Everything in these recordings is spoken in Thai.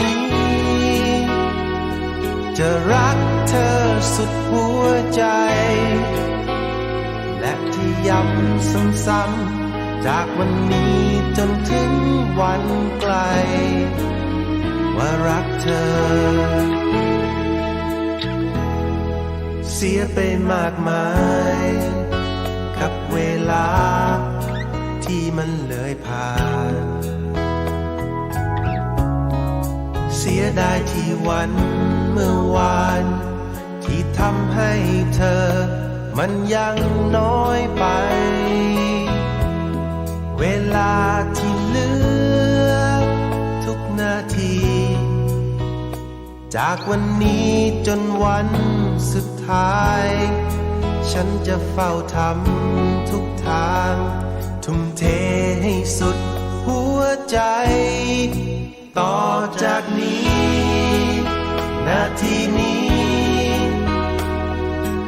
นี้ จะรักเธอสุดหัวใจ และที่ย้ำซ้ำๆจากวันนี้จนถึงวันไกล ว่ารักเธอ เสียไปมากมาย กับเวลาที่มันเลยผ่าน เสียดายที่วันเมื่อวาน ที่ทำให้เธอ มันยังน้อยไป เวลาที่เหลือ ทุกนาที จากวันนี้จนวันสุดท้าย ฉันจะเฝ้าทำทุกทาง ทุ่มเทให้สุดหัวใจ ต่อจากนี้ นาทีนี้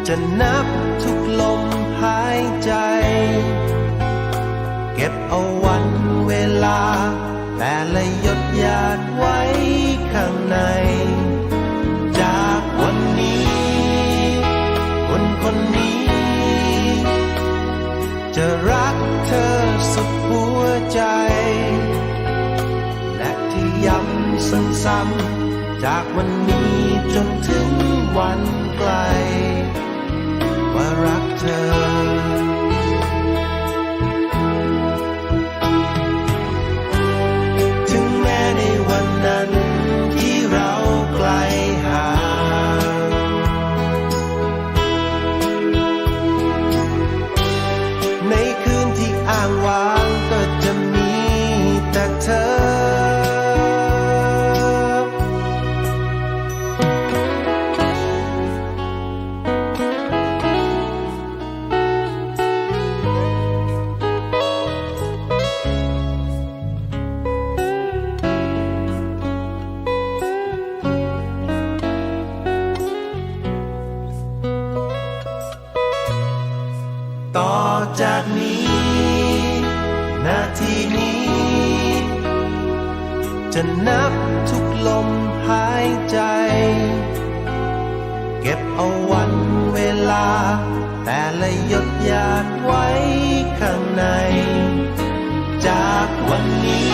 จะนับทุกลมหายใจ จากวันนี้จนถึงวันไกล ว่ารักเธอ จะนับทุกลมหายใจ เก็บเอาวันเวลา แต่ละหยดหยาดไว้ข้างใน จากวันนี้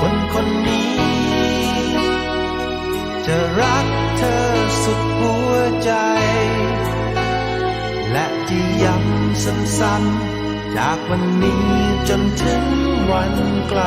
คนคนนี้ จะรักเธอสุดหัวใจ และที่ย้ำซ้ำๆจากวันนี้จนถึงวันไกล